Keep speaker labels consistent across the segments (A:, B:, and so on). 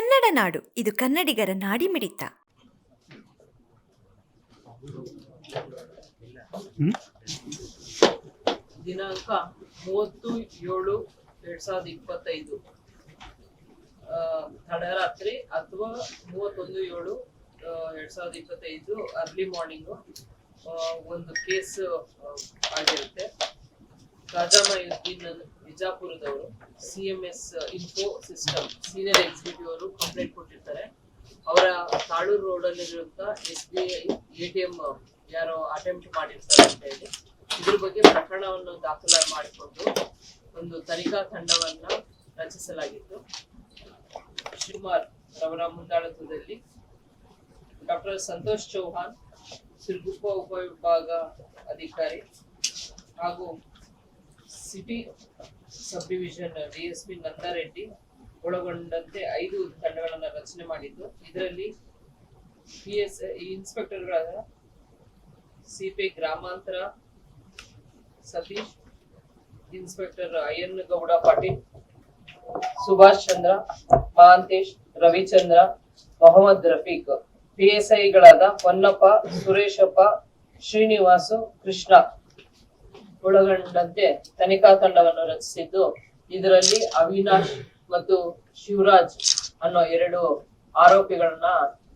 A: ಕನ್ನಡ ನಾಡು. ಇದು ಕನ್ನಡಿಗರ ನಾಡಿ ಮಿಡಿತ.
B: ದಿನಾಂಕ ಮೂವತ್ತು ಏಳು ಎರಡ್ ಸಾವಿರದ ಇಪ್ಪತ್ತೈದು. ಆ, ತಡರಾತ್ರಿ ಅಥವಾ ಮೂವತ್ತೊಂದು ಏಳು ಎರಡ್ ಸಾವಿರದ ಇಪ್ಪತ್ತೈದು ಅರ್ಲಿ ಮಾರ್ನಿಂಗ್ ಒಂದು ಕೇಸ್ ಆಗಿರುತ್ತೆ. Khaja ಬಿಜಾಪುರದವರು C M S info system senior executive ಅವರು ಕಂಪ್ಲೇಂಟ್ ಕೊಟ್ಟಿರ್ತಾರೆ. ಅವರ ತಾಳೂರು ರೋಡ್ ಅಲ್ಲಿರುವಂತ S B I, A T M ಯಾರೋ ಅಟೆಂಪ್ಟ್ ಮಾಡಿರ್ತಾರೆ ಅಂತ ಹೇಳಿ ಇದ್ರ ಬಗ್ಗೆ ಪ್ರಕರಣವನ್ನು ದಾಖಲೆ ಮಾಡಿಕೊಂಡು ಒಂದು ತನಿಖಾ ತಂಡವನ್ನ ರಚಿಸಲಾಗಿತ್ತು. ಶಿವಕುಮಾರ್ ರವರ ಮುಂದಾಳತ್ವದಲ್ಲಿ ಡಾಕ್ಟರ್ ಸಂತೋಷ್ ಚೌಹಾನ್ ಸಿರ್ಗುಪ್ಪ ಉಪವಿಭಾಗ ಅಧಿಕಾರಿ ಹಾಗೂ city sub division DSP Nandareddy ಒಳಗೊಂಡಂತೆ ಐದು ತಂಡಗಳನ್ನು ರಚನೆ ಮಾಡಿದ್ದು. ಇದರಲ್ಲಿ ಪಿ ಎಸ್ ಇನ್ಸ್ಪೆಕ್ಟರ್ಗಳಾದ ಸಿಪಿ ಗ್ರಾಮಾಂತರ Satish, inspector Ayyan Gowda Patil, Subhash Chandra, Mahantesh, Ravichandra, Mohammed Rafiq. P S ಐಗಳಾದ Honnappa Sureshappa, Srinivasu, Krishna. ಒಳಗೊಂಡಂತೆ ತನಿಖಾ ತಂಡವನ್ನು ರಚಿಸಿದ್ದು, ಇದರಲ್ಲಿ ಅವಿನಾಶ್ ಮತ್ತು ಶಿವರಾಜ್ ಅನ್ನೋ ಎರಡು ಆರೋಪಿಗಳನ್ನ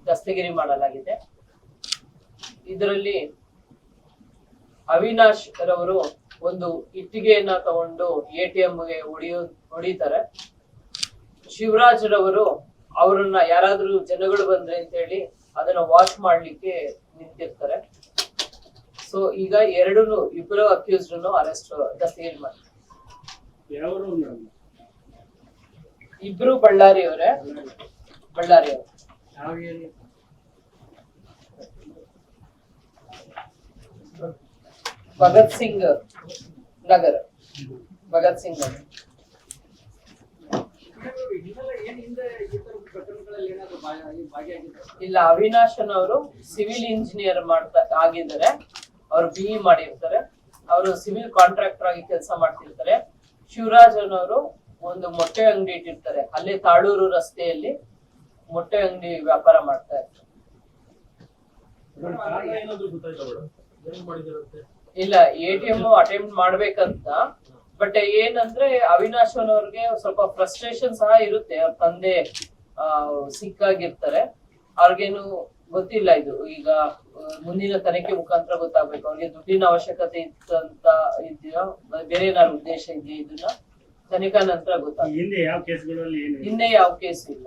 B: ದಸ್ತಗಿರಿ ಮಾಡಲಾಗಿದೆ. ಇದರಲ್ಲಿ ಅವಿನಾಶ್ ರವರು ಒಂದು ಇಟ್ಟಿಗೆಯನ್ನ ತಗೊಂಡು ಎ ಟಿ ಗೆ ಹೊಡಿಯೋ, ಹೊಡಿತಾರೆ. ಶಿವರಾಜ್ ರವರು ಅವರನ್ನ ಯಾರಾದ್ರೂ ಜನಗಳು ಬಂದ್ರೆ ಅಂತ ಹೇಳಿ ಅದನ್ನ ವಾಶ್ ಮಾಡ್ಲಿಕ್ಕೆ ನಿಂತಿರ್ತಾರೆ. ಸೊ ಈಗ ಎರಡೂ ಇಬ್ಬರು ಅಕ್ಯೂಸ್ಡ್ ಅರೆಸ್ಟ್ ದ ಮಾಡಿ
C: ಯಾವರು ಮೇಡಮ್
B: ಇಬ್ರು ಬಳ್ಳಾರಿ ಅವರೇ ಬಳ್ಳಾರಿ ಅವರು ಭಗತ್ ಸಿಂಗ್ ನಗರ. ಭಗತ್ ಸಿಂಗ್ ನಗರ. ಇಲ್ಲ ಅವಿನಾಶನ್ ಅವರು ಸಿವಿಲ್ ಇಂಜಿನಿಯರ್ ಮಾಡ್ತಾ ಆಗಿದ್ದಾರೆ. ಅವ್ರು ಬಿ ಇ ಮಾಡಿರ್ತಾರೆ. ಅವರು ಸಿವಿಲ್ ಕಾಂಟ್ರಾಕ್ಟರ್ ಆಗಿ ಕೆಲಸ ಮಾಡ್ತಿರ್ತಾರೆ. ಶಿವರಾಜ್ ಅನ್ನೋರು ಒಂದು ಮೊಟ್ಟೆ ಅಂಗಡಿ ಇಟ್ಟಿರ್ತಾರೆ. ಅಲ್ಲೇ ತಾಳೂರು ರಸ್ತೆಯಲ್ಲಿ ಮೊಟ್ಟೆ ಅಂಗಡಿ ವ್ಯಾಪಾರ ಮಾಡ್ತಾ ಇರ್ತಾರೆ. ಇಲ್ಲ ಎ ಟಿ ಎಂ ಅಟೆಂಪ್ಟ್ ಮಾಡ್ಬೇಕಂತ. ಬಟ್ ಏನಂದ್ರೆ ಅವಿನಾಶ್ ಅನ್ನೋರ್ಗೆ ಸ್ವಲ್ಪ ಫ್ರಸ್ಟ್ರೇಷನ್ ಸಹ ಇರುತ್ತೆ. ಅವ್ರ ತಂದೆ ಸಿಕ್ಕಾಗಿರ್ತಾರೆ. ಅವ್ರಿಗೇನು ಗೊತ್ತಿಲ್ಲ ಇದು. ಈಗ ಮುಂದಿನ ತನಿಖೆ ಮುಖಾಂತರ ಗೊತ್ತಾಗ್ಬೇಕು. ಅವ್ರಿಗೆ ದುಡ್ಡಿನ ಅವಶ್ಯಕತೆ ಇತ್ತಂತ ಇದೆಯೋ ಬೇರೆ ಏನಾದ್ರು ಉದ್ದೇಶ ಇದೆಯಾ ಇದನ್ನ? ತನಿಖಾ ನಂತರ ಗೊತ್ತಾಗ್ತದೆ.
C: ಹಿಂದೆ ಯಾವ ಕೇಸ್ಗಳಲ್ಲಿ ಏನು
B: ಹಿಂದೆ ಯಾವ ಕೇಸ್ ಇಲ್ಲ.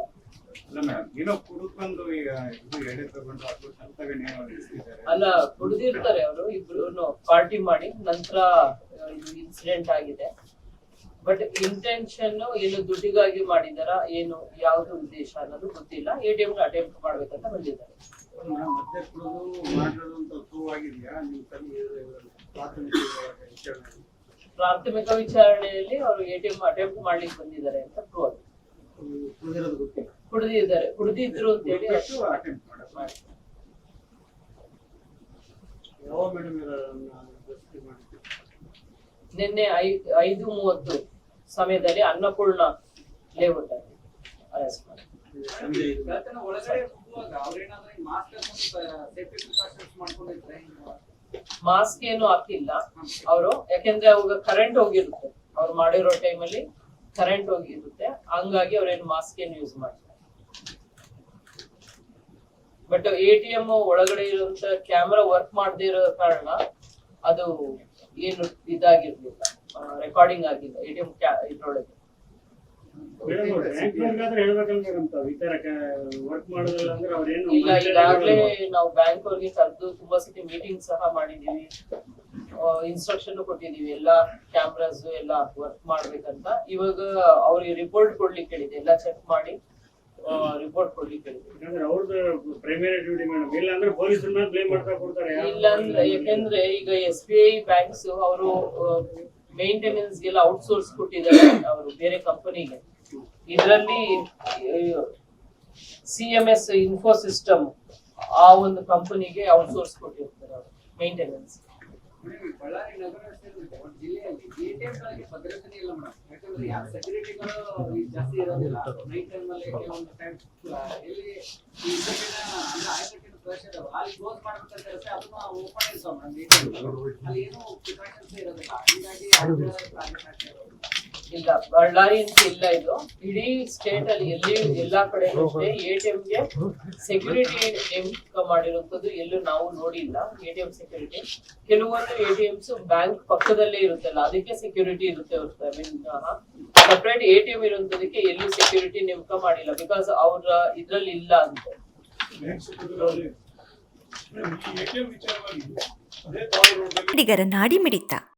D: ಅಲ್ಲ
B: ಕುಡ್ದಿರ್ತಾರೆ ಅವರು. ಇಬ್ರು ಪಾರ್ಟಿ ಮಾಡಿ ನಂತರ ಇದು ಇನ್ಸಿಡೆಂಟ್ ಆಗಿದೆ. ಬಟ್ ಇಂಟೆನ್ಷನ್ ಏನು ದುಡ್ಡಿಗಾಗಿ ಮಾಡಿದಾರ ಏನು ಯಾವ್ದು ಉದ್ದೇಶ ಅನ್ನೋದು ಗೊತ್ತಿಲ್ಲ. ಎ ಟಿ ಎಂ ಅಟೆಂಪ್ಟ್ ಮಾಡ್ಬೇಕಂತ ಬಂದಿದ್ದಾರೆ.
D: ಪ್ರಾಥಮಿಕ ವಿಚಾರಣೆ.
B: ಪ್ರಾಥಮಿಕ ವಿಚಾರಣೆಯಲ್ಲಿ ಅವರು ಎಟಿಎಂ ಅಟೆಂಪ್ಟ್ ಮಾಡ್ಲಿಕ್ಕೆ ಬಂದಿದ್ದಾರೆ ಅಂತ ಪ್ರೂವ್ ಕುಡಿದಿದ್ದಾರೆ. ಕುಡ್ದಿದ್ದಾರೆ ಅಂತ ಹೇಳಿ ನಿನ್ನೆ ಐ- ಐದು ಮೂವತ್ತು ಸಮಯದಲ್ಲಿ ಅನ್ನಪೂರ್ಣ ಲೇಔಟ್ ಅರೆಸ್ಟ್ ಮಾಡಿ
E: ಮಾಸ್ಕ್
B: ಏನು ಹಾಕಿಲ್ಲ ಅವರು, ಯಾಕೆಂದ್ರೆ ಅವಾಗ ಕರೆಂಟ್ ಹೋಗಿರುತ್ತೆ. ಅವ್ರು ಮಾಡಿರೋ ಟೈಮಲ್ಲಿ ಕರೆಂಟ್ ಹೋಗಿರುತ್ತೆ. ಹಂಗಾಗಿ ಅವ್ರೇನು ಮಾಸ್ಕ್ ಏನು ಯೂಸ್ ಮಾಡ್ತಾರೆ. ಬಟ್ ಎ ಟಿ ಎಂ ಒಳಗಡೆ ಇರುವಂತ ಕ್ಯಾಮ್ರಾ ವರ್ಕ್ ಮಾಡದೇ ಇರೋ ಕಾರಣ ಅದು ಏನು ಇದಾಗಿರ್ಲಿಲ್ಲ. ರೆಕಾರ್ಡಿಂಗ್ ಆಗಿಲ್ಲ. ಎ ಟಿ ಎಂ ಇದ್ರೊಳಗೆ. ಇಲ್ಲ ಈಗಾಗ್ಲೇ ನಾವು ಬ್ಯಾಂಕ್ ಅವ್ರಿಗೆ ಕರೆದು ತುಂಬಾ ಸತಿ ಮೀಟಿಂಗ್ ಸಹ ಮಾಡಿದೀವಿ. ಇನ್ಸ್ಟ್ರಕ್ಷನ್ ಕೊಟ್ಟಿದೀವಿ. ಎಲ್ಲಾ ಕ್ಯಾಮ್ರಾಸ್ ಎಲ್ಲ ವರ್ಕ್ ಮಾಡ್ಬೇಕಂತ. ಇವಾಗ ಅವ್ರಿಗೆ ರಿಪೋರ್ಟ್ ಕೊಡ್ಲಿಕ್ಕೆ ಹೇಳಿದೆ ಎಲ್ಲ ಚೆಕ್ ಮಾಡಿ ರಿಪೋರ್ಟ್ ಕೊಡ್ಲಿಕ್ಕೆ ಹೇಳಿದೆ
C: ಇಲ್ಲ ಅಂದ್ರೆ
B: ಯಾಕೆಂದ್ರೆ ಈಗ ಎಸ್ ಬಿ ಐ ಬ್ಯಾಂಕ್ಸ್ ಅವರು ಮೇಂಟೆನೆನ್ಸ್ ಗೆಲ್ಲ ಔಟ್ಸೋರ್ಸ್ ಕೊಟ್ಟಿದ್ದಾರೆ ಅವರು ಬೇರೆ ಕಂಪನಿಗೆ ಇದರಲ್ಲಿ C M S info system ಆ ಒಂದು ಕಂಪನಿಗೆ ಔಟ್ಸೋರ್ಸ್ ಕೊಟ್ಟಿರ್ತಾರೆ ಅವರು ಮೇಂಟೆನೆನ್ಸ್
E: ಬಳ್ಳಾರಿ ನಗರ ಜಿಲ್ಲೆಯಲ್ಲಿ ಎಟಿಎಂ ಗಳಿಗೆ ಭದ್ರತೆ ಇಲ್ಲ ಮೇಡಮ್ ಯಾಕಂದ್ರೆ ಯಾವ ಸೆಕ್ಯೂರಿಟಿಗಳು ಜಾಸ್ತಿ ಇರೋದಿಲ್ಲ. ನೈಟ್ ಟೈಮ್ ಅಲ್ಲಿ ಕೆಲವೊಂದು ಟೈಮ್ ಎಲ್ಲಿ ಈ ಸೆಕೆಂಡ್ ಅಂದ್ರೆ ಆಯ್ಕೆ ಫ್ರೆಶ್ ಇದಾವೆ ಅಲ್ಲಿ ಕ್ಲೋಸ್ ಮಾಡ್ಬೇಕಂತ ಇರುತ್ತೆ ಅದನ್ನ ಓಪನ್ ಇರ್ತಾವ ಮೇಡಮ್ ಅಲ್ಲಿ ಏನು ಪ್ರಿಕಾಷನ್ಸ್ ಇರೋದಿಲ್ಲ
B: ಇಲ್ಲ ಬಳ್ಳಾರಿ ಅಂತ ಇಲ್ಲ ಇದು. ಇಡೀ ಸ್ಟೇಟ್ ಅಲ್ಲಿ ಎಲ್ಲಿ ಎಲ್ಲಾ ಕಡೆ ಎ ಟಿ ಗೆ ಸೆಕ್ಯೂರಿಟಿ ನೇಮಕ ಮಾಡಿರುವಂತದ್ದು ಎಲ್ಲೂ ನಾವು ನೋಡಿಲ್ಲ. ಎಟಿಎಂ ಸೆಕ್ಯೂರಿಟಿ ಕೆಲವೊಂದು ಎಟಿಎಂಸ್ ಬ್ಯಾಂಕ್ ಪಕ್ಕದಲ್ಲೇ ಇರುತ್ತಲ್ಲ ಅದಕ್ಕೆ ಸೆಕ್ಯೂರಿಟಿ ಇರುತ್ತೆ ಹೊರತು ಐ ಮೀನ್ ಸಪ್ರೇಟ್ ಎಟಿಎಂ ಇರುವಂತದಕ್ಕೆ ಎಲ್ಲೂ ಸೆಕ್ಯೂರಿಟಿ ನೇಮಕ ಮಾಡಿಲ್ಲ ಬಿಕಾಸ್ ಅವ್ರ ಇದ್ರಲ್ಲಿ ಇಲ್ಲ ಅಂತ.
A: ನಾಡಿ ಮಿಡಿತ.